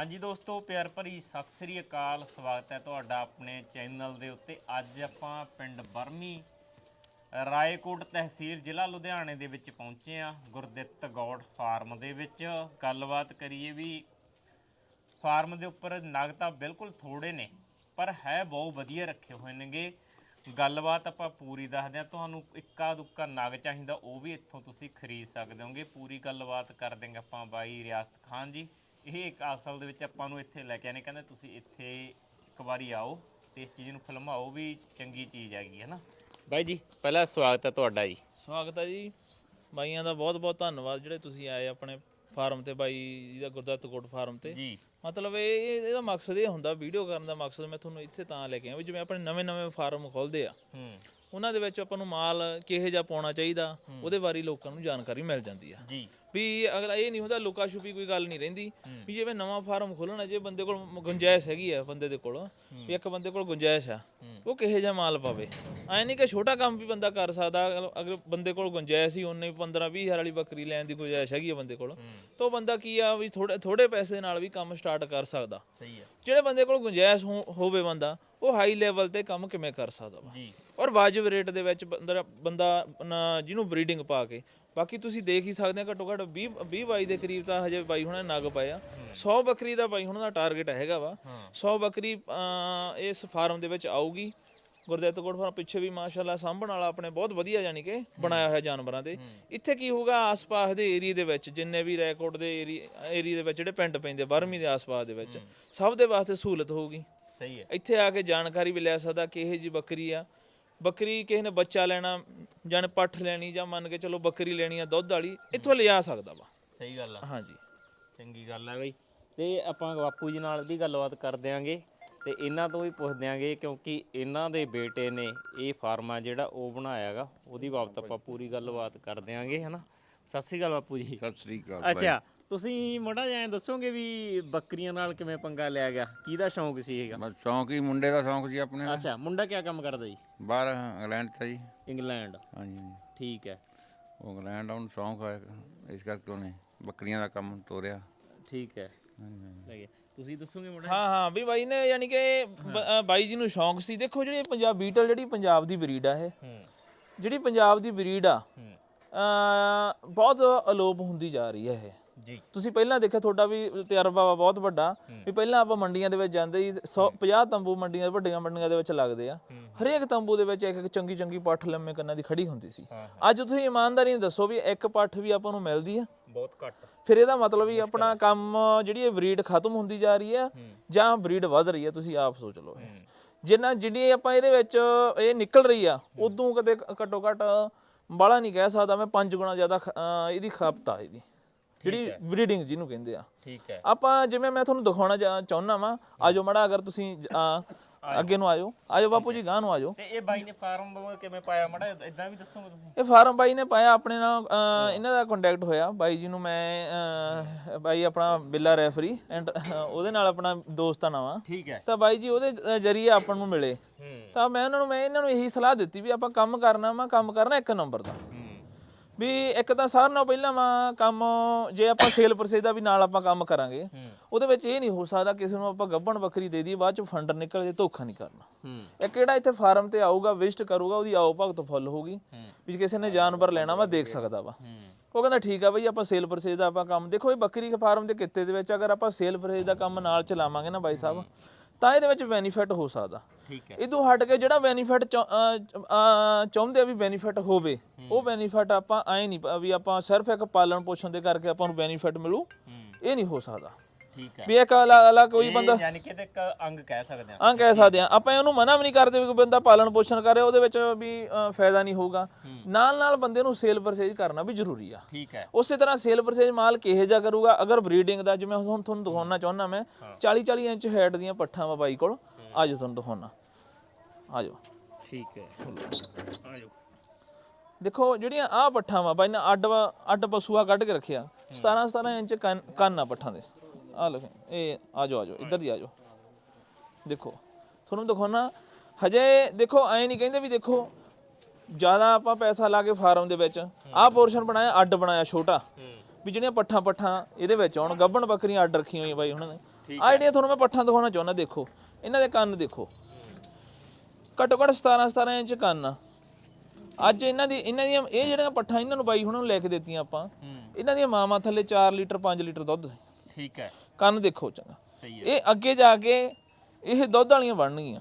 ਹਾਂਜੀ ਦੋਸਤੋ, ਪਿਆਰ ਭਰੀ ਸਤਿ ਸ੍ਰੀ ਅਕਾਲ। ਸਵਾਗਤ ਹੈ ਤੁਹਾਡਾ ਆਪਣੇ ਚੈਨਲ ਦੇ ਉੱਤੇ। ਅੱਜ ਆਪਾਂ ਪਿੰਡ ਬਰਮੀ, ਰਾਏਕੋਟ ਤਹਿਸੀਲ, ਜ਼ਿਲ੍ਹਾ ਲੁਧਿਆਣੇ ਦੇ ਵਿੱਚ ਪਹੁੰਚੇ ਆ ਗੁਰਦਿੱਤ ਗੌਡ ਫਾਰਮ ਦੇ ਵਿੱਚ। ਗੱਲਬਾਤ ਕਰੀਏ ਵੀ ਫਾਰਮ ਦੇ ਉੱਪਰ ਨਗ ਤਾਂ ਬਿਲਕੁਲ ਥੋੜੇ ਨੇ, ਪਰ ਹੈ ਬਹੁਤ ਵਧੀਆ ਰੱਖੇ ਹੋਏ ਨੇਗੇ। ਗੱਲਬਾਤ ਆਪਾਂ ਪੂਰੀ ਦੱਸਦੇ ਆ ਤੁਹਾਨੂੰ ਇੱਕਾ ਦੁੱਕਾ ਨਗ ਚਾਹੀਦਾ, ਉਹ ਵੀ ਇੱਥੋਂ ਤੁਸੀਂ ਖਰੀਦ ਸਕਦੇ ਹੋਗੇ। ਪੂਰੀ ਗੱਲਬਾਤ ਕਰ ਦੇਂਗੇ ਆਪਾਂ ਬਾਈ ਰਿਆਸਤ ਖਾਨ ਜੀ। ਇਹ ਇੱਕ ਅਸਲ ਦੇ ਵਿੱਚ ਆਪਾਂ ਨੂੰ ਇੱਥੇ ਲੈ ਕੇ ਆਨੇ ਕਹਿੰਦੇ ਤੁਸੀਂ ਇੱਥੇ ਇੱਕ ਵਾਰੀ ਆਓ ਤੇ ਇਸ ਚੀਜ਼ ਨੂੰ ਫਿਲਮਾਓ ਵੀ ਚੰਗੀ ਚੀਜ਼ ਹੈਗੀ ਹੈ ਨਾ? ਬਾਈ ਜੀ ਪਹਿਲਾ ਸਵਾਗਤ ਹੈ ਤੁਹਾਡਾ ਜੀ। ਸਵਾਗਤ ਹੈ ਜੀ। ਬਾਈਆਂ ਦਾ ਬਹੁਤ ਬਹੁਤ ਧੰਨਵਾਦ ਜਿਹੜੇ ਤੁਸੀਂ ਆਏ ਆਪਣੇ ਫਾਰਮ ਤੇ ਬਾਈ ਜੀ ਦਾ ਗੁਰਦੱਤ ਕੋਟ ਫਾਰਮ ਤੇ। ਜੀ। ਮਤਲਬ ਇਹ ਇਹ- ਇਹਦਾ ਮਕਸਦ ਇਹ ਹੁੰਦਾ ਵੀਡੀਓ ਕਰਨ ਦਾ ਮਕਸਦ ਮੈਂ ਤੁਹਾਨੂੰ ਇੱਥੇ ਤਾਂ ਲੈ ਕੇ ਆਇਆ ਵੀ ਜਿਵੇਂ ਆਪਣੇ ਨਵੇਂ ਨਵੇਂ ਫਾਰਮ ਖੋਲਦੇ ਆ। ਹੂੰ। ਉਹਨਾਂ ਦੇ ਵਿੱਚ ਆਪਾਂ ਨੂੰ ਮਾਲ ਕਿਹੋ ਜਿਹਾ ਪਾਉਣਾ ਚਾਹੀਦਾ ਉਹਦੇ ਬਾਰੇ ਲੋਕਾਂ ਨੂੰ ਜਾਣਕਾਰੀ ਮਿਲ ਜਾਂਦੀ ਆ। ਜੀ। ਵੀ ਅਗਲਾ ਇਹ ਨਹੀਂ ਹੁੰਦਾ ਲੁਕਾ ਛੁਪੀ ਕੋਈ ਗੱਲ ਨਹੀਂ ਰਹਿੰਦੀ ਵੀ ਜਿਵੇਂ ਨਵਾਂ ਫਾਰਮ ਖੋਲਣਾ ਜੇ ਬੰਦੇ ਕੋਲ ਮ- ਗੁੰਜਾਇਸ਼ ਹੈਗੀ ਆ ਬੰਦੇ ਦੇ ਕੋਲ ਵੀ ਇੱਕ ਬੰਦੇ ਕੋਲ ਗੁੰਜਾਇਸ਼ ਆ ਉਹ ਕਿਹੋ ਜਿਹਾ ਮਾਲ ਪਾਵੇ? ਐ ਨਹੀਂ ਕਿ ਛੋਟਾ ਕੰਮ ਵੀ ਬੰਦਾ ਕਰ ਸਕਦਾ ਅਗਰ- ਅਗਰ ਬੰਦੇ ਕੋਲ ਗੁੰਜਾਇਸ਼ ਹੀ ਉਹਨੇ 15 20 ਹਜ਼ਾਰ ਵਾਲੀ ਬੱਕਰੀ ਲੈਣ ਦੀ ਗੁੰਜਾਇਸ਼ ਹੈਗੀ ਆ ਬੰਦੇ ਕੋਲ ਤਾਂ ਉਹ ਬੰਦਾ ਕੀ ਆ ਵੀ ਥੋੜੇ ਥੋੜੇ ਪੈਸੇ ਨਾਲ ਵੀ ਕੰਮ ਸਟਾਰਟ ਕਰ ਸਕਦਾ। ਸਹੀ ਹੈ ਜਿਹੜੇ ਬੰਦੇ ਕੋਲ ਗੁੰਜਾਇਸ਼ ਹੋ- ਹੋਵੇ ਬੰਦਾ ਉਹ ਹਾਈ ਲੈਵਲ ਤੇ ਕੰਮ ਕਿਵੇਂ ਕਰ ਸਕਦਾ ਵਾ? ਜੀ। ਔਰ ਵਾਜਬ ਰੇਟ ਦੇ ਵਿੱਚ ਬੰਦਾ ਜਿਹਨੂੰ ਬਰੀਡਿੰਗ ਪਾ ਕੇ ਬਾਕੀ ਤੁਸੀਂ ਦੇਖ ਹੀ ਸਕਦੇ ਆ ਘੱਟੋ ਘੱਟ 20 20 ਬਾਈ ਦੇ ਕਰੀਬ ਤਾਂ ਹਜੇ ਬਾਈ ਹੁਣਾਂ ਨੇ ਨਗ ਪਾਇਆ। 100 ਬੱਕਰੀ ਦਾ ਬਾਈ ਹੁਣਾਂ ਦਾ ਟਾਰਗੇਟ ਹੈਗਾ ਵਾ। 100 ਬੱਕਰੀ ਅਮ, ਇਸ ਫਾਰਮ ਦੇ ਵਿੱਚ ਆਊਗੀ। ਗੁਰਦਿੱਤ ਕੋਟ ਫਾਰਮ ਪਿੱਛੇ ਵੀ ਮਾਸ਼ਾਅੱਲਾ ਸਾਂਭਣ ਵਾਲਾ ਆਪਣੇ ਬਹੁਤ ਵਧੀਆ ਯਾਨੀ ਕਿ ਬਣਾਇਆ ਹੋਇਆ ਜਾਨਵਰਾਂ ਦੇ। ਇੱਥੇ ਕੀ ਹੋਊਗਾ ਆਸ-ਪਾਸ ਦੇ ਏਰੀਆ ਦੇ ਵਿੱਚ ਜਿੰਨੇ ਵੀ ਰੈਕੋਰਡ ਦੇ ਏਰੀਆ ਦੇ ਵਿੱਚ ਜਿਹੜੇ ਪਿੰਡ ਪੈਂਦੇ ਬਰਮੀ ਦੇ ਆਸ-ਪਾਸ ਦੇ ਵਿੱਚ ਸਭ ਦੇ ਵਾਸਤੇ ਸਹੂਲਤ ਹੋਊਗੀ। ਸਹੀ ਹੈ। ਇੱਥੇ ਆ ਕੇ ਜਾਣਕਾਰੀ ਵੀ ਲੈ ਸਕਦਾ ਕਿ ਇਹ ਜੀ ਬੱਕਰੀ ਆ ਬੱਕਰੀ ਕਿਸੇ ਨੇ ਬੱਚਾ ਲੈਣਾ ਜਾਂ ਪੱਠ ਲੈਣੀ ਜਾਂ ਮੰਨ ਕੇ ਚਲੋ ਬੱਕਰੀ ਲੈਣੀ ਆ ਦੁੱਧ ਵਾਲੀ ਇੱਥੋਂ ਲਿਆ ਸਕਦਾ ਵਾ। ਸਹੀ ਗੱਲ ਆ। ਹਾਂਜੀ। ਚੰਗੀ ਗੱਲ ਹੈ ਬਈ। ਤੇ ਆਪਾਂ ਬਾਪੂ ਜੀ ਨਾਲ ਵੀ ਗੱਲਬਾਤ ਕਰ ਦਿਆਂਗੇ। ਤੇ ਇਹਨਾਂ ਤੋਂ ਵੀ ਪੁੱਛ ਦਿਆਂਗੇ ਕਿਉਂਕਿ ਇਹਨਾਂ ਦੇ ਬੇਟੇ ਨੇ ਇਹ ਫਾਰਮਾ ਜਿਹੜਾ ਉਹ ਬਣਾਇਆਗਾ ਉਹਦੀ ਬਾਬਤ ਆਪਾਂ ਪੂਰੀ ਗੱਲਬਾਤ ਕਰ ਦਿਆਂਗੇ ਹਨਾ? ਸਤਿ ਸ੍ਰੀ ਅਕਾਲ ਬਾਪੂ ਜੀ। ਸਤਿ ਸ੍ਰੀ ਅਕਾਲ ਅੱਛਾ ਤੁਸੀਂ ਮੋੜਾ ਜਿਹਾ ਐਂ ਦੱਸੋਗੇ ਵੀ ਬੱਕਰੀਆਂ ਨਾਲ ਕਿਵੇਂ ਪੰਗਾ ਲਿਆ ਗਿਆ? ਕਿਹਦਾ ਸ਼ੌਂਕ ਸੀ ਇਹਗਾ ਬਸ ਸ਼ੌਂਕ ਹੀ ਮੁੰਡੇ ਦਾ ਸ਼ੌਂਕ ਸੀ ਆਪਣੇ ਦਾ। ਅੱਛਾ ਮੁੰਡਾ ਕੀ ਕੰਮ ਕਰਦਾ ਜੀ? ਬਾਹਰ ਇੰਗਲੈਂਡ ਚ ਜੀ। ਇੰਗਲੈਂਡ। ਹਾਂਜੀ। ਠੀਕ ਹੈ। ਉਹ ਇੰਗਲੈਂਡ ਆਉਣ ਸ਼ੌਂਕ ਹੋਇਆ ਇਸ ਕਰਕੇ ਉਹਨੇ ਬੱਕਰੀਆਂ ਦਾ ਕੰਮ ਤੋਰਿਆ। ਠੀਕ ਹੈ। ਹਾਂਜੀ, ਹਾਂਜੀ। ਲੈ ਗਿਆ ਤੁਸੀਂ ਦੱਸੋਗੇ ਮੋੜਾ ਹਾਂ ਹਾਂ ਵੀ ਬਾਈ ਨੇ ਯਾਨੀ ਕਿ ਬ- ਅ, ਬਾਈ ਜੀ ਨੂੰ ਸ਼ੌਂਕ ਸੀ। ਦੇਖੋ ਜਿਹੜੀ ਪੰਜਾਬ ਬੀਟਲ ਜਿਹੜੀ ਪੰਜਾਬ ਦੀ ਬਰੀਡ ਆ ਇਹ। ਹੂੰ। ਜਿਹੜੀ ਪੰਜਾਬ ਦੀ ਬਰੀਡ ਆ ਹੂੰ। ਅ, ਬਹੁਤ ਅਲੋਪ ਹੁੰਦੀ ਜਾ ਰਹੀ ਹੈ ਇਹ। ਜੀ। ਤੁਸੀਂ ਪਹਿਲਾਂ ਦੇਖਿਆ ਤੁਹਾਡਾ ਵੀ ਤਜਰਬਾ ਵਾ ਬਹੁਤ ਵੱਡਾ ਵੀ ਪਹਿਲਾਂ ਆਪਾਂ ਮੰਡੀਆਂ ਦੇ ਵਿੱਚ ਜਾਂਦੇ ਸੀ 100 50 ਤੰਬੂ ਮੰਡੀਆਂ ਵੱਡੀਆਂ ਮੰਡੀਆਂ ਦੇ ਵਿੱਚ ਲੱਗਦੇ ਆ। ਹਰੇਕ ਤੰਬੂ ਦੇ ਵਿੱਚ ਇੱਕ ਇੱਕ ਚੰਗੀ ਚੰਗੀ ਪੱਠ ਲੰਮੇ ਕੰਨਾਂ ਦੀ ਖੜੀ ਹੁੰਦੀ ਸੀ। ਅੱਜ ਤੁਸੀਂ ਇਮਾਨਦਾਰੀ ਨਾਲ ਦੱਸੋ ਵੀ ਇੱਕ ਪੱਠ ਵੀ ਆਪਾਂ ਨੂੰ ਮਿਲਦੀ ਆ। ਬਹੁਤ ਘੱਟ। ਫਿਰ ਇਹਦਾ ਮਤਲਬ ਵੀ ਆਪਣਾ ਕੰਮ ਜਿਹੜੀ ਇਹ ਬਰੀਡ ਖਤਮ ਹੁੰਦੀ ਜਾ ਰਹੀ ਹੈ। ਜਾਂ ਬਰੀਡ ਵੱਧ ਰਹੀ ਹੈ ਤੁਸੀਂ ਆਪ ਸੋਚ ਲਓ। ਜਿੰਨਾ ਜਿੰਨੀ ਆਪਾਂ ਇਹਦੇ ਵਿੱਚ ਇਹ ਨਿਕਲ ਰਹੀ ਆ ਉਦੋਂ ਕਦੇ ਘੱਟੋ ਘੱਟ ਬਾਲਾ ਨਹੀਂ ਕਹਿ ਸਕਦਾ ਮੈਂ ਪੰਜ ਗੁਣਾ ਜ਼ਿਆਦਾ ਇਹਦੀ ਖਪਤ ਆ ਇਹਦੀ। ਜਿਹੜੀ ਬਰੀਡਿੰਗ ਜਿਹਨੂੰ ਕਹਿੰਦੇ ਆ। ਠੀਕ ਹੈ। ਆਪਾਂ ਜਿਵੇਂ ਮੈਂ ਤੁਹਾਨੂੰ ਦਿਖਾਉਣਾ ਚਾਹੁੰਦਾ ਵਾਂ ਆਜੋ ਮੜਾ ਅਗਰ ਤੁਸੀਂ ਆ, ਅੱਗੇ ਨੂੰ ਆਜੋ। ਆਜੋ ਬਾਪੂ ਜੀ ਗਾਂ ਨੂੰ ਆਜੋ। ਤੇ ਇਹ ਬਾਈ ਨੇ ਫਾਰਮ ਕਿਵੇਂ ਪਾਇਆ? ਮੜਾ ਇਦਾਂ ਵੀ ਦੱਸੋਗੇ ਤੁਸੀਂ? ਇਹ ਫਾਰਮ ਬਾਈ ਨੇ ਪਾਇਆ ਆਪਣੇ ਨਾਲ ਇਹਨਾਂ ਦਾ ਕੰਟੈਕਟ ਹੋਇਆ। ਬਾਈ ਜੀ ਨੂੰ ਮੈਂ ਬਾਈ ਆਪਣਾ ਬਿੱਲਾ ਰੈਫਰੀ ਐਂਡ ਉਹਦੇ ਨਾਲ ਆਪਣਾ ਦੋਸਤਾਂ ਨਾਲ ਵਾ ਠੀਕ ਹੈ। ਤਾਂ ਬਾਈ ਜੀ ਉਹਦੇ ਜਰੀਏ ਆਪਾਂ ਨੂੰ ਮਿਲੇ। ਤਾਂ ਮੈਂ ਉਹਨਾਂ ਨੂੰ ਮੈਂ ਇਹਨਾਂ ਨੂੰ ਇਹੀ ਸਲਾਹ ਦਿੱਤੀ ਵੀ ਆਪਾਂ ਕੰਮ ਕਰਨਾ ਵਾ ਕੰਮ ਕਰਨਾ ਇੱਕ ਨੰਬਰ ਦਾ। ਵੀ ਇੱਕ ਤਾਂ ਸਾਰਿਆਂ ਨਾਲੋਂ ਪਹਿਲਾਂ ਵਾ ਕੰਮ ਜੇ ਆਪਾਂ ਸੇਲ ਪਰਸੇਜ ਦਾ ਵੀ ਨਾਲ ਆਪਾਂ ਕੰਮ ਕਰਾਂਗੇ ਉਹਦੇ ਵਿੱਚ ਇਹ ਨਹੀਂ ਹੋ ਸਕਦਾ ਕਿਸੇ ਨੂੰ ਆਪਾਂ ਗੱਬਣ ਬੱਕਰੀ ਦੇ ਦਈਏ ਬਾਅਦ ਚ ਫੰਡਰ ਨਿਕਲ ਜੇ ਧੋਖਾ ਨਹੀਂ ਕਰਨਾ। ਇੱਕ ਕਿਹੜਾ ਇੱਥੇ ਫਾਰਮ ਤੇ ਆਊਗਾ ਵਿਜ਼ਿਟ ਕਰੂਗਾ ਉਹਦੀ ਆਓ ਭਗਤ ਫੁੱਲ ਹੋਊਗੀ ਵੀ ਕਿਸੇ ਨੇ ਜਾਨਵਰ ਲੈਣਾ ਵਾ ਦੇਖ ਸਕਦਾ ਵਾ। ਉਹ ਕਹਿੰਦਾ ਠੀਕ ਆ ਬਈ ਆਪਾਂ ਸੇਲ ਪਰਚੇਜ ਦਾ ਆਪਾਂ ਕੰਮ ਦੇਖੋ ਇਹ ਬੱਕਰੀ ਫਾਰਮ ਦੇ ਕਿੱਤੇ ਦੇ ਵਿੱਚ ਅਗਰ ਆਪਾਂ ਸੇਲ ਪਰਚੇਜ ਦਾ ਕੰਮ ਨਾਲ ਚਲਾਵਾਂਗੇ ਨਾ ਬਾਈ ਸਾਹਿਬ ਤਾਂ ਇਹਦੇ ਵਿੱਚ ਬੈਨੀਫਿਟ ਹੋ ਸਕਦਾ। ਠੀਕ ਹੈ। ਇਦੋਂ ਹਟ ਕੇ ਜਿਹੜਾ ਬੈਨੀਫਿਟ ਚਾਹੁੰਦੇ ਆ ਵੀ ਬੈਨੀਫਿਟ ਹੋਵੇ ਉਹ ਬੈਨੀਫਿਟ ਆਪਾਂ ਐ ਨਹੀਂ ਵੀ ਆਪਾਂ ਸਿਰਫ ਇੱਕ ਪਾਲਣ ਪੋਸ਼ਣ ਦੇ ਕਰਕੇ ਆਪਾਂ ਨੂੰ ਬੈਨੀਫਿਟ ਮਿਲੂ। ਇਹ ਨਹੀਂ ਹੋ ਸਕਦਾ। ਠੀਕ ਹੈ। ਵੀ ਇੱਕ ਅਲੱਗ ਕੋਈ ਬੰਦਾ ਯਾਨੀ ਕਿ ਇੱਕ ਅੰਗ ਕਹਿ ਸਕਦੇ ਆ ਹਾਂ ਕਹਿ ਸਕਦੇ ਆ ਆਪਾਂ ਇਹਨੂੰ ਮਨਾ ਵੀ ਨਹੀਂ ਕਰਦੇ ਵੀ ਕੋਈ ਬੰਦਾ ਪਾਲਣ ਪੋਸ਼ਣ ਕਰੇ ਉਹਦੇ ਵਿੱਚ ਵੀ ਅ, ਫਾਇਦਾ ਨਹੀਂ ਹੋਊਗਾ। ਨਾਲ ਨਾਲ ਬੰਦੇ ਨੂੰ ਸੇਲ ਪਰਚੇਜ ਕਰਨਾ ਵੀ ਜ਼ਰੂਰੀ ਆ। ਠੀਕ ਹੈ। ਉਸੇ ਤਰ੍ਹਾਂ ਸੇਲ ਪਰਚੇਜ ਮਾਲ ਕਿਹੇ ਜਾ ਕਰੂਗਾ? ਅਗਰ ਬਰੀਡਿੰਗ ਦਾ ਜਿਵੇਂ ਹੁਣ ਤੁਹਾਨੂੰ ਦਿਖਾਉਣਾ ਚਾਹੁੰਦਾ ਮੈਂ 40 40 ਇੰਚ ਹੈਡ ਦੀਆਂ ਪੱਠਾਂ ਵਾ ਬਾਈ ਕੋਲ। ਆਜੋ ਤੁਹਾਨੂੰ ਦਿਖਾਉਣਾ। ਆਜੋ। ਠੀਕ ਹੈ। ਆਜੋ। ਦੇਖੋ ਜਿਹੜੀਆਂ ਆਹ ਪੱਠਾਂ ਵਾ ਬਾਈ ਨੇ ਅੱਡ ਵਾ- ਅੱਡ ਪਸ਼ੂਆ ਕੱਢ ਕੇ ਰੱਖਿਆ। 17 17 ਇੰਚ ਕੰਨ ਕੰਨ ਆ ਪੱਠਾਂ ਦੇ। ਆ ਲਓ ਇਹ ਆਜੋ ਆਜੋ ਇੱਧਰ ਦੀ ਆਜੋ ਦੇਖੋ ਤੁਹਾਨੂੰ ਦਿਖਾਉਣਾ ਹਜੇ ਦੇਖੋ ਐ ਨਹੀਂ ਕਹਿੰਦੇ ਵੀ ਦੇਖੋ ਜ਼ਿਆਦਾ ਆਪਾਂ ਪੈਸਾ ਲਾ ਕੇ ਫਾਰਮ ਦੇ ਵਿੱਚ ਆਹ ਪੋਰਸ਼ਨ ਬਣਾਇਆ ਅੱਡ ਬਣਾਇਆ ਛੋਟਾ। ਵੀ ਜਿਹੜੀਆਂ ਪੱਠਾਂ ਪੱਠਾਂ ਇਹਦੇ ਵਿੱਚ ਆਉਣ ਗੱਬਣ ਬੱਕਰੀਆਂ ਅੱਡ ਰੱਖੀਆਂ ਹੋਈਆਂ ਬਾਈ ਉਹਨਾਂ ਨੇ। ਆ ਜਿਹੜੀਆਂ ਤੁਹਾਨੂੰ ਮੈਂ ਪੱਠਾਂ ਦਿਖਾਉਣਾ ਚਾਹੁੰਦਾ ਦੇਖੋ ਇਹਨਾਂ ਦੇ ਕੰਨ ਦੇਖੋ। ਘੱਟੋ ਘੱਟ 17 17 ਇੰਚ ਕੰਨ ਆ। ਅੱਜ ਇਹਨਾਂ ਦੀ ਇਹਨਾਂ ਦੀਆਂ ਇਹ ਜਿਹੜੀਆਂ ਪੱਠਾਂ ਇਹਨਾਂ ਨੂੰ ਬਾਈ ਹੁਣਾਂ ਨੂੰ ਲੈ ਕੇ ਦਿੱਤੀਆਂ ਆਪਾਂ ਇਹਨਾਂ ਦੀਆਂ ਮਾਵਾਂ ਥੱਲੇ 4 ਲੀਟਰ 5 ਲੀਟਰ ਦੁੱਧ ਸੀ। ਠੀਕ ਹੈ। ਕੰਨ ਦੇਖੋ ਚੰਗਾ। ਸਹੀ ਹੈ। ਇਹ ਅੱਗੇ ਜਾ ਕੇ ਇਹ ਦੁੱਧ ਵਾਲੀਆਂ ਬਣਨਗੀਆਂ।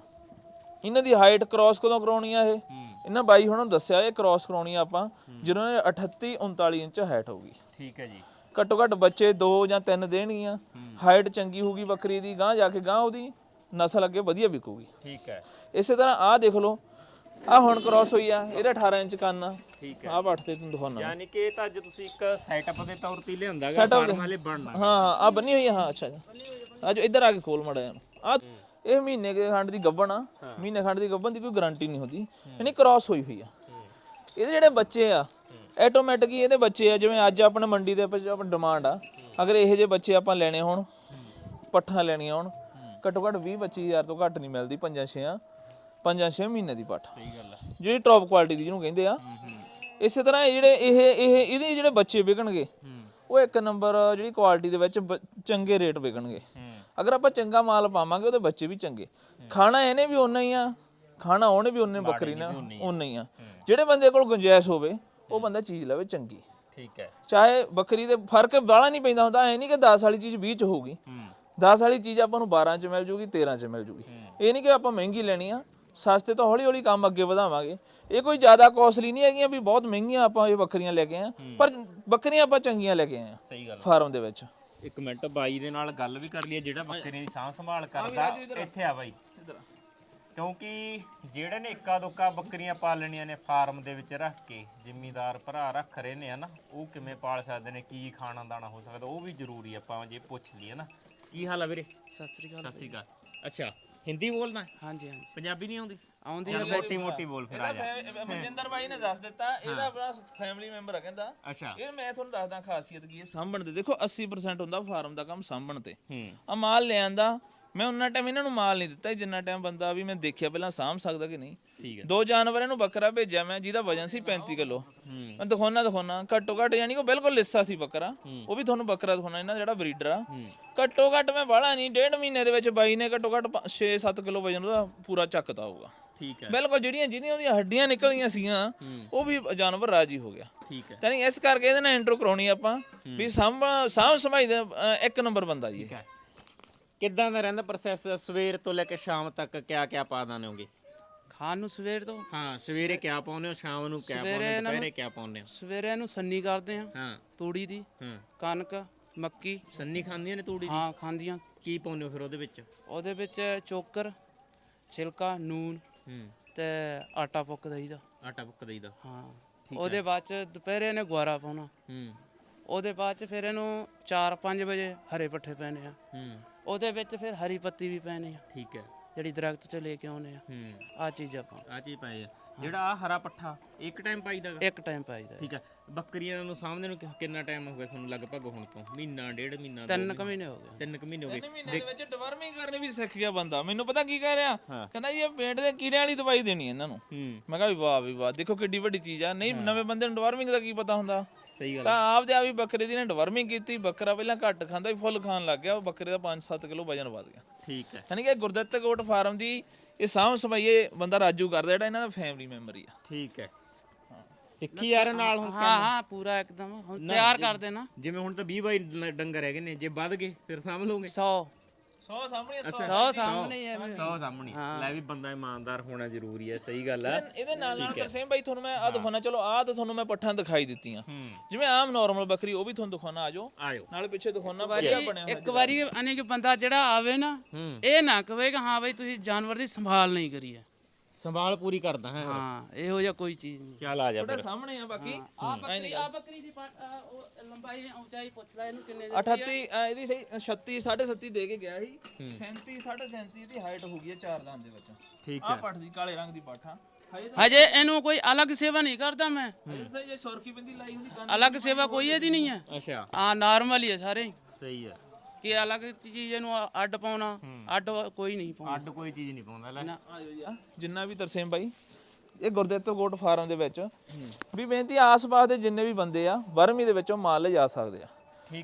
ਇਹਨਾਂ ਦੀ ਹਾਈਟ ਕ੍ਰਾਸ ਕਦੋਂ ਕਰਾਉਣੀ ਆ ਇਹ? ਇਹਨਾਂ ਬਾਈ ਹੁਣਾਂ ਨੂੰ ਦੱਸਿਆ ਇਹ ਕ੍ਰਾਸ ਕਰਾਉਣੀ ਆ ਆਪਾਂ ਜਦੋਂ ਇਹ 38 39 ਇੰਚ ਹਾਈਟ ਹੋਊਗੀ। ਠੀਕ ਹੈ ਜੀ। ਘੱਟੋ ਘੱਟ ਬੱਚੇ 2 ਜਾਂ 3 ਦੇਣਗੀਆਂ। ਹਾਈਟ ਚੰਗੀ ਹੋਊਗੀ ਬੱਕਰੀ ਦੀ ਗਾਂ ਜਾ ਕੇ ਗਾਂ ਉਹਦੀ ਨਸਲ ਅੱਗੇ ਵਧੀਆ ਵਿਕੂਗੀ। ਠੀਕ ਹੈ। ਇਸੇ ਤਰ੍ਹਾਂ ਆਹ ਦੇਖ ਲਓ ਆਹ ਹੁਣ ਕ੍ਰਾਸ ਹੋਈ ਆ ਇਹਦਾ 18 ਇੰਚ ਕੰਨ ਆ। ਠੀਕ ਆਹ ਪੱਠ ਤੇ ਤੁਹਾਨੂੰ ਦਿਖਾਉਣਾ। ਯਾਨੀ ਕਿ ਇਹ ਤਾਂ ਅੱਜ ਤੁਸੀਂ ਇੱਕ ਸੈਟਅਪ ਦੇ ਤੌਰ ਤੇ ਲਿਆਂਦਾਗਾ Setup ਫਾਰਮ ਵਾਲੇ ਬਣਨਾ। ਹਾਂ ਹਾਂ ਆ ਬੰਨੀ ਹੋਈ ਆ ਹਾਂ ਅੱਛਾ ਅੱਜ ਇੱਧਰ ਆ ਕੇ ਖੋਲ ਮੜਾ ਆ ਇਹ ਮਹੀਨੇ ਦੇ ਖੰਡ ਦੀ ਗੱਬਣ ਆ। ਮਹੀਨੇ ਖੰਡ ਦੀ ਗੱਬਣ ਦੀ ਕੋਈ ਗਾਰੰਟੀ ਨਹੀਂ ਹੁੰਦੀ। ਯਾਨੀ ਕ੍ਰਾਸ ਹੋਈ ਹੋਈ ਆ। ਇਹਦੇ ਜਿਹੜੇ ਬੱਚੇ ਆ ਆਟੋਮੈਟਿਕ ਹੀ ਇਹਦੇ ਬੱਚੇ ਆ ਜਿਵੇਂ ਅੱਜ ਆਪਣੇ ਮੰਡੀ ਦੇ ਵਿੱਚ ਆਪਣੀ ਡਿਮਾਂਡ ਆ। ਅਗਰ ਇਹੋ ਜਿਹੇ ਬੱਚੇ ਆਪਾਂ ਲੈਣੇ ਹੋਣ ਪੱਠਾਂ ਲੈਣੀਆਂ ਹੋਣ ਘੱਟੋ ਘੱਟ 20 25000 ਤੋਂ ਘੱਟ ਨਹੀਂ ਮਿਲਦੀ ਪੰਜਾਂ ਛੇਆਂ। ਪੰਜਾਂ ਛੇ ਮਹੀਨੇ ਦੀ ਪੱਠ। ਸਹੀ ਗੱਲ ਹੈ ਜਿਹੜੀ ਟੌਪ ਕੁਆਲਿਟੀ ਦੀ ਜਿਹਨੂੰ ਕਹਿੰਦੇ ਆ। ਇਸੇ ਤਰ੍ਹਾਂ ਇਹ ਜਿਹੜੇ ਇਹ ਇਹ ਇਹਦੇ ਜਿਹੜੇ ਬੱਚੇ ਵਿਕਣਗੇ ਉਹ ਇੱਕ ਨੰਬਰ ਜਿਹੜੀ ਕੁਆਲਿਟੀ ਦੇ ਵਿੱਚ ਬ- ਚੰਗੇ ਰੇਟ ਵਿਕਣਗੇ। ਅਗਰ ਆਪਾਂ ਚੰਗਾ ਮਾਲ ਪਾਵਾਂਗੇ ਉਹਦੇ ਬੱਚੇ ਵੀ ਚੰਗੇ। ਖਾਣਾ ਇਹਨੇ ਵੀ ਉਨਾ ਹੀ ਆ। ਖਾਣਾ ਉਹਨੇ ਵੀ ਉਨੇ ਬੱਕਰੀ ਨੇ ਉਨਾ ਹੀ ਆ। ਜਿਹੜੇ ਬੰਦੇ ਕੋਲ ਗੁੰਜਾਇਸ਼ ਹੋਵੇ ਉਹ ਬੰਦਾ ਚੀਜ਼ ਲਵੇ ਚੰਗੀ। ਠੀਕ ਹੈ। ਚਾਹੇ ਬੱਕਰੀ ਦੇ ਫ਼ਰਕ ਬਾਹਲਾ ਨਹੀਂ ਪੈਂਦਾ ਹੁੰਦਾ ਐ ਨਹੀਂ ਕਿ 10 ਵਾਲੀ ਚੀਜ਼ 20 ਚ ਹੋਊਗੀ। 10 ਵਾਲੀ ਚੀਜ਼ ਆਪਾਂ ਨੂੰ 12 ਚ ਮਿਲ ਜੂਗੀ 13 ਚ ਮਿਲ ਜੂਗੀ। ਇਹ ਨਹੀਂ ਕਿ ਆਪਾਂ ਮਹਿੰਗੀ ਲੈਣੀ ਆ ਸਸਤੇ ਤੋਂ ਹੌਲੀ ਹੌਲੀ ਕੰਮ ਅੱਗੇ ਵਧਾਵਾਂਗੇ। ਇਹ ਕੋਈ ਜ਼ਿਆਦਾ ਕੋਸਟਲੀ ਨਹੀਂ ਹੈਗੀਆਂ ਵੀ ਬਹੁਤ ਮਹਿੰਗੀਆਂ ਆਪਾਂ ਇਹ ਬੱਕਰੀਆਂ ਲੈ ਕੇ ਆਏ ਪਰ ਬੱਕਰੀਆਂ ਆਪਾਂ ਚੰਗੀਆਂ ਲੈ ਕੇ ਆਏ ਆ ਸਹੀ ਗੱਲ ਫਾਰਮ ਦੇ ਵਿੱਚ। ਇੱਕ ਮਿੰਟ ਬਾਈ ਦੇ ਨਾਲ ਗੱਲ ਵੀ ਕਰ ਲਈਏ ਜਿਹੜਾ ਬੱਕਰੀ ਦੀ ਸਾਂਭ ਸੰਭਾਲ ਕਰਦਾ ਇੱਥੇ ਆ ਬਾਈ। ਕਿਉਂਕਿ ਜਿਹੜੇ ਨੇ ਇੱਕਾ ਦੁੱਕਾ ਬੱਕਰੀਆਂ ਪਾਲਣੀਆਂ ਨੇ ਫਾਰਮ ਦੇ ਵਿੱਚ ਰੱਖ ਕੇ ਜ਼ਿਮੀਦਾਰ ਭਰਾ ਰੱਖ ਰਹੇ ਨੇ ਹਨਾ ਉਹ ਕਿਵੇਂ ਪਾਲ ਸਕਦੇ ਨੇ ਕੀ ਖਾਣਾ ਦਾਣਾ ਹੋ ਸਕਦਾ ਉਹ ਵੀ ਜ਼ਰੂਰੀ ਆਪਾਂ ਜੇ ਪੁੱਛ ਲਈਏ ਨਾ। ਕੀ ਹਾਲ ਆ ਵੀਰੇ? ਸਤਿ ਸ੍ਰੀ ਅਕਾਲ ਸਤਿ ਸ਼੍ਰੀ ਅਕਾਲ। ਅੱਛਾ ਹਿੰਦੀ ਬੋਲਣਾ? ਹੈ? ਹਾਂਜੀ ਹਾਂਜੀ। ਪੰਜਾਬੀ ਨਹੀਂ ਆਉਂਦੀ? ਆਉਂਦੀ ਚੱਲ ਮੋਟੀ ਮੋਟੀ ਬੋਲ ਫਿਰ ਆ ਜਾ। ਮਨਜਿੰਦਰ ਬਾਈ ਨੇ ਦੱਸ ਦਿੱਤਾ ਇਹਦਾ ਆਪਣਾ ਫੈਮਿਲੀ ਮੈਂਬਰ ਆ ਕਹਿੰਦਾ। ਅੱਛਾ। ਇਹ ਮੈਂ ਤੁਹਾਨੂੰ ਦੱਸਦਾ ਖਾਸੀਅਤ ਕੀ ਹੈ ਸਾਂਭਣ ਦੇ। ਦੇਖੋ 80% ਹੁੰਦਾ ਫਾਰਮ ਦਾ ਕੰਮ ਸਾਂਭਣ ਤੇ। ਹੂੰ। ਆ ਮਾਲ ਲਿਆਂਦਾ ਮੈਂ ਉਹਨਾਂ ਟਾਈਮ ਇਹਨਾਂ ਨੂੰ ਮਾਲ ਨਹੀਂ ਦਿੱਤਾ ਜਿੰਨਾ ਟਾਈਮ ਬੰਦਾ ਵੀ ਮੈਂ ਦੇਖਿਆ ਪਹਿਲਾਂ ਸਾਂਭ ਸਕਦਾ ਕਿ ਨਹੀਂ। ਠੀਕ ਹੈ। ਦੋ ਜਾਨਵਰਾਂ ਨੂੰ ਬੱਕਰਾ ਭੇਜਿਆ ਮੈਂ ਜਿਹਦਾ ਵਜਨ ਸੀ 35 ਕਿਲੋ। ਮੈਂ ਦਿਖਾਉਣਾ ਦਿਖਾਉਣਾ। ਘੱਟੋ ਘੱਟ ਯਾਨੀ ਕਿ ਉਹ ਬਿਲਕੁਲ ਲਿੱਸਾ ਸੀ ਬੱਕਰਾ। ਉਹ ਵੀ ਤੁਹਾਨੂੰ ਬੱਕਰਾ ਦਿਖਾਉਣਾ ਇਹਨਾਂ ਦਾ ਜਿਹੜਾ ਬਰੀਡਰ ਆ। ਘੱਟੋ ਘੱਟ ਮੈਂ ਬਾਹਲਾ ਨਹੀਂ ਡੇਢ ਮਹੀਨੇ ਦੇ ਵਿੱਚ ਬਾਈ ਨੇ ਘੱਟੋ ਘੱਟ 6-7 ਕਿਲੋ ਵਜਨ ਉਹਦਾ ਪੂਰਾ ਚੱਕਦਾ ਹੋਊਗਾ। ਠੀਕ ਹੈ। ਬਿਲਕੁਲ ਜਿਹੜੀਆਂ ਜਿਹਦੀਆਂ ਉਹਦੀਆਂ ਹੱਡੀਆਂ ਨਿਕਲੀਆਂ ਸੀਗੀਆਂ ਉਹ ਵੀ ਜਾਨਵਰ ਰਾਜੀ ਹੋ ਗਿਆ। ਠੀਕ ਹੈ। ਤਾਂ ਇਸ ਕਰਕੇ ਇਹਦੇ ਨਾਲ ਇੰਟਰੋ ਕਰਾਉਣੀ ਆਪਾਂ ਵੀ ਸਾਂਭ ਸਾਂਭ ਦਾ ਇੱਕ ਨੰਬਰ ਬੰਦਾ ਜੀ ਕਿੱਦਾਂ ਦਾ ਰਹਿੰਦਾ ਪ੍ਰੋਸੈਸ ਸਵੇਰ ਤੋਂ ਲੈ ਕੇ ਸ਼ਾਮ ਤੱਕ ਕਿਆ ਕਿਆ ਪਾ ਦਾਨੇ ਹੋਗੇ? ਖਾਣ ਨੂੰ ਸਵੇਰ ਤੋਂ? ਹਾਂ ਸਵੇਰੇ ਕਿਆ ਪਾਉਂਦੇ ਹੋ ਸ਼ਾਮ ਨੂੰ ਕਿਆ ਪਾਉਂਦੇ ਹੋ ਦੁਪਹਿਰੇ ਕਿਆ ਪਾਉਂਦੇ ਹੋ? ਸਵੇਰੇ ਇਹਨੂੰ ਸੰਨੀ ਕਰਦੇ ਆ ਹਾਂ। ਤੂੜੀ ਦੀ ਹਾਂ। ਕਣਕ ਮੱਕੀ। ਸੰਨੀ ਖਾਂਦੀਆਂ ਨੇ ਤੂੜੀ ਦੀ? ਹਾਂ ਖਾਂਦੀਆਂ। ਕੀ ਪਾਉਂਦੇ ਹੋ ਫਿਰ ਉਹਦੇ ਵਿੱਚ? ਉਹਦੇ ਵਿੱਚ ਚੋਕਰ ਛਿਲਕਾ ਨੂਨ ਹੂੰ। ਤੇ ਆਟਾ ਪੁੱਕ ਦਈਦਾ। ਆਟਾ ਪੱਕ ਦਈਦਾ। ਹਾਂ। ਉਹਦੇ ਬਾਅਦ ਚ ਦੁਪਹਿਰੇ ਇਹਨੇ ਗੁਆਰਾ ਪਾਉਣਾ। ਹੂੰ। ਉਹਦੇ ਬਾਅਦ ਚ ਫਿਰ ਇਹਨੂੰ 4-5 ਵਜੇ ਹਰੇ ਪੱਠੇ ਪੈਣੇ ਆ। ਹੂੰ। ਉਹਦੇ ਵਿੱਚ ਫਿਰ ਹਰੀ ਪੱਤੀ ਵੀ ਪੈਣੀ ਆ। ਠੀਕ ਹੈ। ਜਿਹੜੀ ਦਰਖਤ ਚ ਲੈ ਕੇ ਆਉਨੇ ਆ। ਹੂੰ। ਆ ਚੀਜ਼ ਆਪਾਂ। ਆ ਚੀਜ਼ ਪਾਏ ਆ। ਜਿਹੜਾ ਆ ਹਰਾ ਪੱਠਾ ਇੱਕ ਟਾਈਮ ਪਾਈਦਾ ਗਾ? ਇੱਕ ਟਾਈਮ ਪਾਈਦਾ। ਠੀਕ ਹੈ। ਬੱਕਰੀਆਂ ਨੂੰ ਸਾਹਮਣੇ ਨੂੰ ਕਿ- ਕਿੰਨਾ ਟਾਈਮ ਹੋ ਗਿਆ ਤੁਹਾਨੂੰ? ਲਗਭਗ ਹੁਣ ਤੋਂ? ਮਹੀਨਾ ਡੇਢ ਮਹੀਨਾ ਦੋ ਤਿੰਨ ਕੁ ਮਹੀਨੇ ਹੋ ਗਏ। ਤਿੰਨ ਕੁ ਮਹੀਨੇ ਹੋ ਗਏ। ਮਹੀਨੇ ਦੇ ਵਿੱਚ ਡਵਰਮਿੰਗ ਕਰਨੀ ਵੀ ਸਿੱਖ ਗਿਆ ਬੰਦਾ। ਮੈਨੂੰ ਪਤਾ ਕੀ ਕਹਿ ਰਿਹਾ? ਕਹਿੰਦਾ ਜੀ ਇਹ ਪੇਟ ਦੇ ਕੀੜਿਆਂ ਵਾਲੀ ਦਵਾਈ ਦੇਣੀ ਹੈ ਇਹਨਾਂ ਨੂੰ। ਹੂੰ। ਮੈਂ ਕਿਹਾ ਵੀ ਵਾਹ ਵੀ ਵਾਹ। ਦੇਖੋ ਕਿੱਡੀ ਵੱਡੀ ਚੀਜ਼ ਆ। ਨਹੀਂ ਨਵੇਂ ਬੰਦੇ ਨੂੰ ਡਵਰਮਿੰਗ ਦਾ ਕੀ ਪਤਾ ਹੁੰਦਾ? ਸਹੀ ਗੱਲ ਤਾਂ ਆਪਦੇ ਆਪ ਹੀ ਬੱਕਰੇ ਦੀ ਨੇ ਡਵਰਮਿੰਗ ਕੀਤੀ। ਬੱਕਰਾ ਪਹਿਲਾਂ ਘੱਟ ਖਾਂਦਾ ਵੀ ਫੁੱਲ ਖਾਣ ਲੱਗ ਗਿਆ। ਉਹ ਬੱਕਰੇ ਦਾ 5-7 ਕਿਲੋ ਵਜਨ ਵਧ ਗਿਆ। ਠੀਕ ਹੈ। ਯਾਨੀ ਕਿ ਗੁਰਦੱਤ ਗੋਟ ਫਾਰਮ ਦੀ ਇਹ ਸਾਂਭ ਸੰਭਾਈਏ ਬੰਦਾ ਰਾਜੂ ਕਰਦਾ ਜਿਹੜਾ ਇਹਨਾਂ ਦਾ ਫੈਮਿਲੀ ਮੈਂਬਰ ਹੀ ਆ। ਠੀਕ ਹੈ। ਸਿੱਖੀ ਯਾਰ ਨਾਲ ਹੁਣ ਹਾਂ ਹਾਂ ਪੂਰਾ ਇੱਕਦਮ। ਹੁਣ ਤਿਆਰ ਕਰ ਦੇਣਾ। ਜਿਵੇਂ ਹੁਣ ਤਾਂ 20 ਬਾਈ ਡੰਗਰ ਹੈਗੇ ਨੇ ਜੇ ਵੱਧ ਗਏ ਫਿਰ ਸਾਂਭ ਲਓਗੇ? 100 100 ਸਾਹਮਣੇ 100 ਸਾਹਮਣੇ ਹੀ ਐਵੇਂ 100 ਸਾਹਮਣੇ। ਲੈ ਵੀ ਬੰਦਾ ਇਮਾਨਦਾਰ ਹੋਣਾ ਜ਼ਰੂਰੀ ਹੈ ਸਹੀ ਗੱਲ ਹੈ ਇਹਦੇ ਨਾਲ ਨਾਲ ਤਰਸੇਮ ਬਾਈ ਤੁਹਾਨੂੰ ਮੈਂ ਆ ਦਿਖਾਉਣਾ। ਚਲੋ ਆ ਤਾਂ ਤੁਹਾਨੂੰ ਮੈਂ ਪੱਠਾਂ ਦਿਖਾਈ ਦਿੱਤੀਆਂ। ਜਿਵੇਂ ਆਮ ਨਾਰਮਲ ਬੱਕਰੀ ਉਹ ਵੀ ਤੁਹਾਨੂੰ ਦਿਖਾਉਣਾ ਆਜੋ ਆਇਓ। ਨਾਲੇ ਪਿੱਛੇ ਦਿਖਾਉਣਾ ਵਧੀਆ ਬਣਿਆ ਹੋਇਆ ਇੱਕ ਵਾਰੀ ਅਨੇ ਕਿ ਬੰਦਾ ਜਿਹੜਾ ਆਵੇ ਨਾ ਇਹ ਨਾ ਕਹੇ ਕਿ ਹਾਂ ਬਈ ਤੁਸੀਂ ਜਾਨਵਰ ਦੀ ਸੰਭਾਲ ਨਹੀਂ ਕਰੀ ਹੈ। ਸੰਭਾਲ ਪੂਰੀ ਕਰਦਾ ਹੈ। ਹਾਂ ਇਹੋ ਜਿਹਾ ਕੋਈ ਚੀਜ਼ ਨਹੀਂ। ਚੱਲ ਆ ਜਾ ਤੁਹਾਡੇ ਸਾਹਮਣੇ ਆ ਬਾਕੀ। ਆ ਬੱਕਰੀ ਆ ਬੱਕਰੀ ਦੀ ਉਹ ਲੰਬਾਈ ਉਚਾਈ ਪੁੱਛ ਲੈ ਇਹਨੂੰ ਕਿੰਨੇ ਦੀ 38 ਅ, ਇਹਦੀ ਸਹੀ 36 37 ਦੇ ਕੇ ਗਿਆ ਸੀ। 37 37 ਦੀ ਹਾਈਟ ਹੋ ਗਈ ਹੈ ਚਾਰ ਦੰਦ ਦੇ ਵਿੱਚ। ਠੀਕ ਆ ਪੱਠ ਦੀ ਕਾਲੇ ਰੰਗ ਦੀ ਪੱਠ ਆ। ਹਜੇ ਹਜੇ ਇਹਨੂੰ ਕੋਈ ਅਲੱਗ ਸੇਵਾ ਨਹੀਂ ਕਰਦਾ ਮੈਂ। ਹਜੇ ਤਾਂ ਜੇ ਸੁਰਖੀ ਬਿੰਦੀ ਲਾਈ ਹੁੰਦੀ ਕੰਨ ਅਲੱਗ ਸੇਵਾ ਕੋਈ ਇਹਦੀ ਨਹੀਂ ਹੈ। ਅੱਛਾ। ਆ ਨਾਰਮਲ ਹੀ ਹੈ ਸਾਰੇ ਹੀ। ਸਹੀ ਹੈ। ਕਿ ਅਲੱਗ ਚੀਜ਼ ਇਹਨੂੰ ਅ- ਅੱਡ ਪਾਉਣਾ ਅੱਡ ਕੋਈ ਨਹੀਂ ਪਾਉਣਾ। ਅੱਡ ਕੋਈ ਚੀਜ਼ ਨਹੀਂ ਪਾਉਂਦਾ ਲੈ। ਜੀ ਜਿੰਨਾ ਵੀ ਤਰਸੇਮ ਬਾਈ ਇਹ ਗੁਰਦਿੱਤ ਗੋਟ ਫਾਰਮ ਦੇ ਵਿੱਚ ਵੀ ਬੇਨਤੀ ਆਸ-ਪਾਸ ਦੇ ਜਿੰਨੇ ਵੀ ਬੰਦੇ ਆ ਵਰਮੀ ਦੇ ਵਿੱਚੋਂ ਮਾਲ ਲਿਜਾ ਸਕਦੇ ਆ।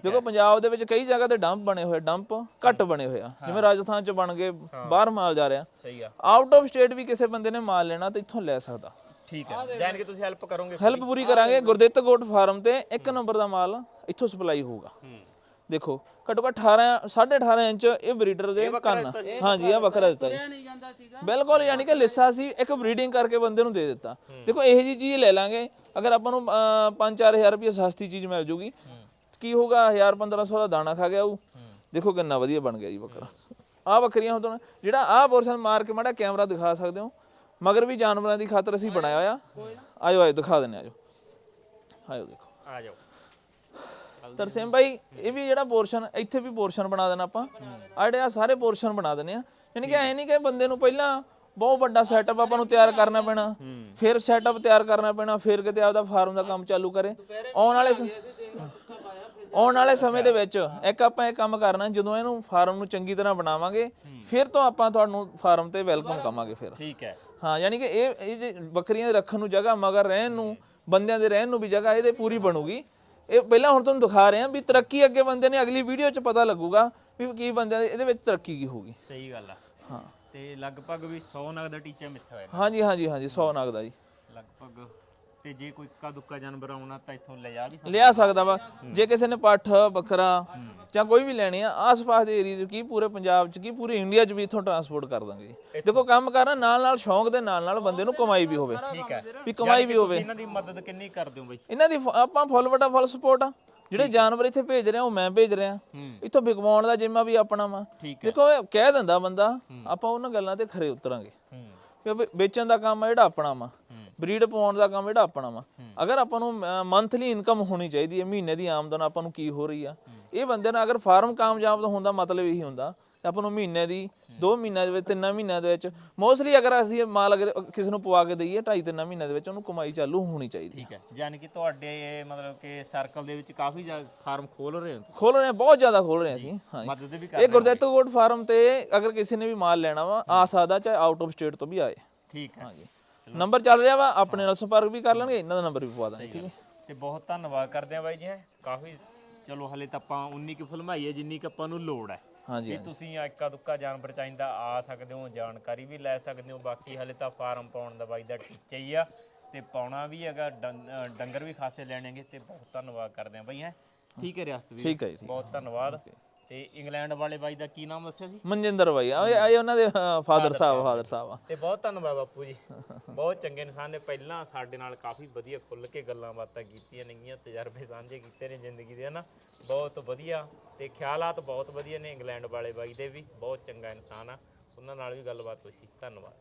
ਦੇਖੋ ਪੰਜਾਬ ਦੇ ਵਿੱਚ ਕਈ ਜਗ੍ਹਾ ਤੇ ਡੰਪ ਬਣੇ ਹੋਏ ਡੰਪ ਘੱਟ ਬਣੇ ਹੋਏ ਆ। ਜਿਵੇਂ ਰਾਜਸਥਾਨ ਚ ਬਣ ਗਏ ਬਾਹਰ ਮਾਲ ਜਾ ਰਿਹਾ। ਸਹੀ ਆ। ਆਊਟ ਆਫ ਸਟੇਟ ਵੀ ਕਿਸੇ ਬੰਦੇ ਨੇ ਮਾਲ ਲੈਣਾ ਤੇ ਇੱਥੋਂ ਲੈ ਸਕਦਾ। ਠੀਕ ਹੈ। ਜਾਨ ਕਿ ਤੁਸੀਂ ਹੈਲਪ ਕਰੋਗੇ ਹੈਲਪ ਪੂਰੀ ਕਰਾਂਗੇ ਗੁਰਦਿੱਤ ਗੋਟ ਫਾਰਮ ਤੇ ਇੱਕ ਨੰਬਰ ਦਾ ਮਾਲ ਇੱਥੋਂ ਸਪਲਾਈ ਹੋਊਗਾ। ਹੂੰ। ਦੇਖੋ ਘੱਟੋ ਘੱਟ 18 18.5 ਇੰਚ ਇਹ ਬਰੀਡਰ ਦੇ ਕੰਨ। ਹਾਂਜੀ ਆ ਵੱਖਰਾ ਦਿੱਤਾ ਜੀ ਇਹ ਨਹੀਂ ਜਾਂਦਾ ਸੀਗਾ ਬਿਲਕੁਲ ਯਾਨੀ ਕਿ ਲਿੱਸਾ ਸੀ ਇੱਕ ਬਰੀਡਿੰਗ ਕਰਕੇ ਬੰਦੇ ਨੂੰ ਦੇ ਦਿੱਤਾ। ਦੇਖੋ ਇਹੋ ਜੀ ਚੀਜ਼ ਲੈ ਲਾਂਗੇ। ਅਗਰ ਆਪਾਂ ਨੂੰ 5-4000 ਰੁਪਏ ਸਸਤੀ ਚੀਜ਼ ਮਿਲ ਜੂਗੀ ਕੀ ਹੋਗਾ 1000 1500 ਦਾ ਦਾਣਾ ਖਾ ਗਿਆ ਉਹ। ਦੇਖੋ ਕਿੰਨਾ ਵਧੀਆ ਬਣ ਗਿਆ ਜੀ ਬੱਕਰਾ। ਆ ਬੱਕਰੀਆਂ ਹੁਣ ਜਿਹੜਾ ਆ ਪੋਰਸ਼ਨ ਮਾਰ ਕੇ ਮਾੜਾ ਕੈਮਰਾ ਦਿਖਾ ਸਕਦੇ ਹੋ। ਮਗਰ ਵੀ ਜਾਨਵਰਾਂ ਦੀ ਖਾਤਰ ਅਸੀਂ ਬਣਾਇਆ ਹੋਇਆ। ਆਇਓ ਆਇਓ ਦਿਖਾ ਦਿੰਨੇ ਆਜੋ ਆਇਓ ਦੇਖੋ। ਆ ਜਾਓ। ਤਰਸੇਮ ਭਾਈ ਇਹ ਵੀ ਜਿਹੜਾ ਪੋਰਸ਼ਨ ਇੱਥੇ ਵੀ ਪੋਰਸ਼ਨ ਬਣਾ ਦੇਣਾ ਆਪਾਂ। ਆ ਜਿਹੜੇ ਆ ਸਾਰੇ ਪੋਰਸ਼ਨ ਬਣਾ ਦੇਣੇ ਆ। ਯਾਨੀ ਕਿ ਐ ਨਹੀਂ ਕਿ ਬੰਦੇ ਨੂੰ ਪਹਿਲਾਂ ਬਹੁਤ ਵੱਡਾ ਸੈਟਅਪ ਆਪਾਂ ਨੂੰ ਤਿਆਰ ਕਰਨਾ ਪੈਣਾ। ਫਿਰ ਸੈਟਅਪ ਤਿਆਰ ਕਰਨਾ ਪੈਣਾ ਫਿਰ ਕਿਤੇ ਆਪਦਾ ਫਾਰਮ ਦਾ ਕੰਮ ਚਾਲੂ ਕਰੇ। ਆਉਣ ਵਾਲੇ ਆਉਣ ਵਾਲੇ ਸਮੇਂ ਦੇ ਵਿੱਚ ਇੱਕ ਆਪਾਂ ਇਹ ਕੰਮ ਕਰਨਾ ਜਦੋਂ ਇਹਨੂੰ ਫਾਰਮ ਨੂੰ ਚੰਗੀ ਤਰ੍ਹਾਂ ਬਣਾਵਾਂਗੇ ਫਿਰ ਤੋਂ ਆਪਾਂ ਤੁਹਾਨੂੰ ਫਾਰਮ ਤੇ ਵੈਲਕਮ ਕਵਾਂਗੇ ਫਿਰ। ਠੀਕ ਹੈ। ਹਾਂ ਯਾਨੀ ਕਿ ਇਹ ਇਹ ਜੇ ਬੱਕਰੀਆਂ ਦੇ ਰੱਖਣ ਨੂੰ ਜਗ੍ਹਾ ਮਗਰ ਰਹਿਣ ਨੂੰ ਬੰਦਿਆਂ ਦੇ ਰਹਿਣ ਨੂੰ ਵੀ ਜਗ੍ਹਾ ਇਹਦੇ ਪੂਰੀ ਬਣੂਗੀ। ਇਹ ਪਹਿਲਾਂ ਹੁਣ ਤੁਹਾਨੂੰ ਦਿਖਾ ਰਹੇ ਹਾਂ ਵੀ ਤਰੱਕੀ ਅੱਗੇ ਬੰਦੇ ਨੇ ਅਗਲੀ ਵੀਡੀਓ 'ਚ ਪਤਾ ਲੱਗੂਗਾ ਵੀ ਕੀ ਬੰਦਿਆਂ ਦੇ ਇਹਦੇ ਵਿੱਚ ਤਰੱਕੀ ਕੀ ਹੋਊਗੀ। ਸਹੀ ਗੱਲ ਆ। ਹਾਂ। ਤੇ ਲਗਭਗ ਵੀ 100 ਨਗ ਦਾ ਟੀਚਾ ਮਿੱਥਾ ਹੋਇਆ ਹਾਂਜੀ ਹਾਂਜੀ ਹਾਂਜੀ 100 ਨਗ ਦਾ ਜੀ। ਲਗਭਗ। ਤੇ ਜੇ ਕੋਈ ਇੱਕਾ ਦੁੱਕਾ ਜਾਨਵਰ ਆਉਣਾ ਤਾਂ ਇੱਥੋਂ ਲੈ ਜਾ ਵੀ ਸਕਦਾ ਲਿਆ ਸਕਦਾ ਵਾ। ਜੇ ਕਿਸੇ ਨੇ ਪੱਠ ਬੱਕਰਾ ਜਾਂ ਕੋਈ ਵੀ ਲੈਣੀ ਆ ਆਸ-ਪਾਸ ਦੇ ਏਰੀਆ 'ਚ ਕੀ ਪੂਰੇ ਪੰਜਾਬ 'ਚ ਕੀ ਪੂਰੇ ਇੰਡੀਆ 'ਚ ਵੀ ਇੱਥੋਂ ਟਰਾਂਸਪੋਰਟ ਕਰ ਦਾਂਗੇ। ਜੀ ਦੇਖੋ ਕੰਮ ਕਰਨਾ ਨਾਲ ਨਾਲ ਸ਼ੌਂਕ ਦੇ ਨਾਲ ਨਾਲ ਬੰਦੇ ਨੂੰ ਕਮਾਈ ਵੀ ਹੋਵੇ। ਠੀਕ ਹੈ। ਵੀ ਕਮਾਈ ਵੀ ਹੋਵੇ। ਤੁਸੀਂ ਇਹਨਾਂ ਦੀ ਮਦਦ ਕਿੰਨੀ ਕਰਦੇ ਹੋ ਬਈ? ਇਹਨਾਂ ਦੀ ਫ- ਆਪਾਂ ਫੁੱਲ ਬਟਾ ਫੁੱਲ ਸਪੋਰਟ ਆ। ਜਿਹੜੇ ਜਾਨਵਰ ਇੱਥੇ ਭੇਜ ਰਹੇ ਆ ਉਹ ਮੈਂ ਭੇਜ ਰਿਹਾ। ਇੱਥੋਂ ਵਿਕਵਾਉਣ ਦਾ ਜਿੰਮਾ ਵੀ ਆਪਣਾ ਵਾ। ਠੀਕ ਦੇਖੋ ਇਹ ਕਹਿ ਦਿੰਦਾ ਬੰਦਾ ਆਪਾਂ ਉਹਨਾਂ ਗੱਲਾਂ ਤੇ ਖਰੇ ਉਤਰਾਂਗੇ। ਹੂੰ। ਵੀ ਵੇ- ਵੇਚਣ ਦਾ ਕੰਮ ਆ ਜਿਹੜਾ ਆਪਣਾ ਵਾ। ਬਰੀਡ ਪਾਉਣ ਦਾ ਕੰਮ ਜਿਹੜਾ ਆਪਣਾ ਵਾ। ਅਗਰ ਆਪਾਂ ਨੂੰ ਮੰਥਲੀ ਇਨਕਮ ਹੋਣੀ ਚਾਹੀਦੀ ਹੈ ਮਹੀਨੇ ਦੀ ਆਮਦਨ ਆਪਾਂ ਨੂੰ ਕੀ ਹੋ ਰਹੀ ਆ। ਇਹ ਬੰਦੇ ਨਾਲ ਅਗਰ ਫਾਰਮ ਕਾਮਯਾਬ ਤਾਂ ਹੁੰਦਾ ਮਤਲਬ ਇਹੀ ਹੁੰਦਾ ਆਪਾਂ ਨੂੰ ਮਹੀਨੇ ਦੀ 2 ਮਹੀਨਿਆਂ ਦੇ ਵਿੱਚ 3 ਮਹੀਨਿਆਂ ਦੇ ਵਿੱਚ ਮੋਸਟਲੀ ਅਗਰ ਅਸੀਂ ਮਾਲ ਅਗਰ ਕਿਸੇ ਨੂੰ ਪਵਾ ਕੇ ਦਈਏ 2.5 3 ਮਹੀਨਿਆਂ ਦੇ ਵਿੱਚ ਉਹਨੂੰ ਕਮਾਈ ਚਾਲੂ ਹੋਣੀ ਚਾਹੀਦੀ ਠੀਕ ਹੈ। ਯਾਨੀ ਕਿ ਤੁਹਾਡੇ ਇਹ ਮਤਲਬ ਕਿ ਸਰਕਲ ਦੇ ਵਿੱਚ ਕਾਫੀ ਫਾਰਮ ਖੋਲ ਰਹੇ ਹੋ। ਖੋਲ ਰਹੇ ਹਾਂ ਬਹੁਤ ਜ਼ਿਆਦਾ ਖੋਲ ਰਹੇ ਹਾਂ ਅਸੀਂ ਹਾਂਜੀ। ਮਦਦ ਵੀ ਕਰ ਇਹ ਗੁਰਦਿੱਤ ਗੋਡ ਫਾਰਮ ਤੇ ਅਗਰ ਕਿਸੇ ਨੇ ਵੀ ਮਾਲ ਲੈਣਾ ਵਾ ਆ ਸਕਦਾ ਚਾਹੇ ਆਊਟ ਆਫ ਸਟੇਟ ਤੋਂ ਵੀ ਆਏ। ਠੀਕ ਹੈ। ਹਾਂਜੀ। ਨੰਬਰ ਚੱਲ ਰਿਹਾ ਵਾ ਆਪਣੇ ਨਾਲ ਸੰਪਰਕ ਵੀ ਕਰ ਲੈਣਗੇ ਇਹਨਾਂ ਦਾ ਨੰਬਰ ਵੀ ਪਵਾ ਦਾਂਗੇ ਠੀਕ ਹੈ? ਤੇ ਬਹੁਤ ਧੰਨਵਾਦ ਕਰਦੇ ਆ ਬਾਈ ਜੀ ਹੈਂ। ਕਾਫੀ ਚਲੋ ਹਲੇ ਤਾਂ ਆਪਾਂ ਉਨੀ ਕੁ ਫਿਲਮਾਈ ਹੈ ਜਿੰਨੀ ਕੁ ਆਪਾਂ ਨੂੰ ਲੋੜ ਹੈ। ਹਾਂਜੀ ਜੇ ਤੁਸੀਂ ਇੱਕਾ ਦੁੱਕਾ ਜਾਨਵਰ ਚਾਹੀਦਾ ਆ ਸਕਦੇ ਹੋ ਜਾਣਕਾਰੀ ਵੀ ਲੈ ਸਕਦੇ ਹੋ ਬਾਕੀ ਹਲੇ ਤਾਂ ਫਾਰਮ ਪਾਉਣ ਦਾ ਬਾਈ ਦਾ ਟੀਚਾ ਹੀ ਆ। ਤੇ ਪਾਉਣਾ ਵੀ ਹੈਗਾ ਡੰ- ਅ, ਡੰਗਰ ਵੀ ਖਾਸੇ ਲੈਣਗੇ ਤੇ ਬਹੁਤ ਧੰਨਵਾਦ ਕਰਦੇ ਆ ਬਾਈ ਹੈ। ਠੀਕ ਹੈ ਰਿਆਸਤ ਵੀ ਠੀਕ ਹੈ ਜੀ ਠੀਕ। ਬਹੁਤ ਧੰਨਵਾਦ। ਤੇ ਇੰਗਲੈਂਡ ਵਾਲੇ ਬਾਈ ਦਾ ਕੀ ਨਾਮ ਦੱਸਿਆ ਸੀ? ਮਨਜਿੰਦਰ ਬਾਈ ਆ ਇਹ- ਇਹ ਉਹਨਾਂ ਦੇ ਫਾਦਰ ਸਾਹਿਬ ਫਾਦਰ ਸਾਹਿਬ ਆ ਤੇ ਬਹੁਤ ਧੰਨਵਾਦ ਬਾਪੂ ਜੀ। ਬਹੁਤ ਚੰਗੇ ਇਨਸਾਨ ਨੇ ਪਹਿਲਾਂ ਸਾਡੇ ਨਾਲ ਕਾਫੀ ਵਧੀਆ ਖੁੱਲ ਕੇ ਗੱਲਾਂ ਬਾਤਾਂ ਕੀਤੀਆਂ ਨੇਗੀਆਂ ਤਜਰਬੇ ਸਾਂਝੇ ਕੀਤੇ ਨੇ ਜ਼ਿੰਦਗੀ ਦੇ ਹਨਾ? ਬਹੁਤ ਵਧੀਆ ਤੇ ਖਿਆਲਾਤ ਬਹੁਤ ਵਧੀਆ ਨੇ ਇੰਗਲੈਂਡ ਵਾਲੇ ਬਾਈ ਦੇ ਵੀ ਬਹੁਤ ਚੰਗਾ ਇਨਸਾਨ ਆ। ਉਹਨਾਂ ਨਾਲ ਵੀ ਗੱਲਬਾਤ ਹੋਈ ਸੀ। ਧੰਨਵਾਦ।